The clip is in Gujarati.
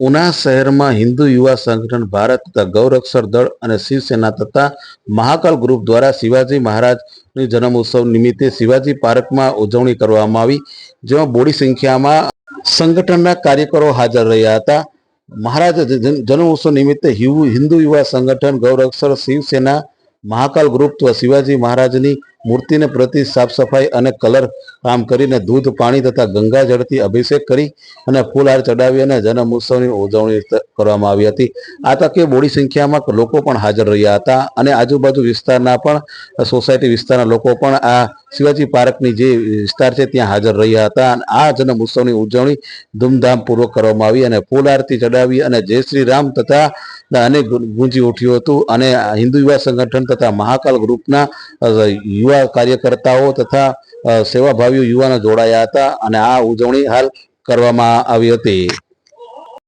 ઉના શહેરમાં હિન્દુ યુવા સંગઠન ભારત તથા ગૌરક્ષક દળ અને શિવસેના તથા મહાકાલ ગ્રુપ દ્વારા શિવાજી મહારાજની જન્મોત્સવ નિમિત્તે શિવાજી પાર્કમાં ઉજવણી કરવામાં આવી, જેમાં બોડી સંખ્યામાં સંગઠનના કાર્યકરો હાજર રહ્યા હતા. મહારાજ જન્મોત્સવ નિમિત્તે હિન્દુ યુવા સંગઠન ગૌરક્ષર શિવસેના મહાકાલ ગ્રુપ તથા શિવાજી મહારાજની મૂર્તિને પ્રતિ સાફ સફાઈ અને કલર કામ કરીને દૂધ પાણી તથા ગંગાજળથી અભિષેક કરી અને ફૂલહાર ચડાવી અને જન્મ ઉત્સવની ઉજવણી કરવામાં આવી હતી. આ તકે બોડી સંખ્યામાં લોકો પણ હાજર રહ્યા હતા અને આજુબાજુ વિસ્તારના પણ સોસાયટી વિસ્તારના લોકો પણ આ શિવાજી પાર્કની જે વિસ્તાર છે ત્યાં હાજર રહ્યા હતા. અને આ જન્મ ઉત્સવની ઉજવણી ધૂમધામપૂર્વક કરવામાં આવી અને ફૂલ આરતી ચડાવી અને જય શ્રી રામ તથા અને ગુંજી ઉઠ્યું હતું અને હિન્દુ યુવા સંગઠન તથા મહાકાલ ગ્રુપના અ, યુવા કાર્યકર્તાઓ તથા સેવાભાવી યુવાનો જોડાયા હતા અને આ ઉજવણી હાલ કરવામાં આવી હતી.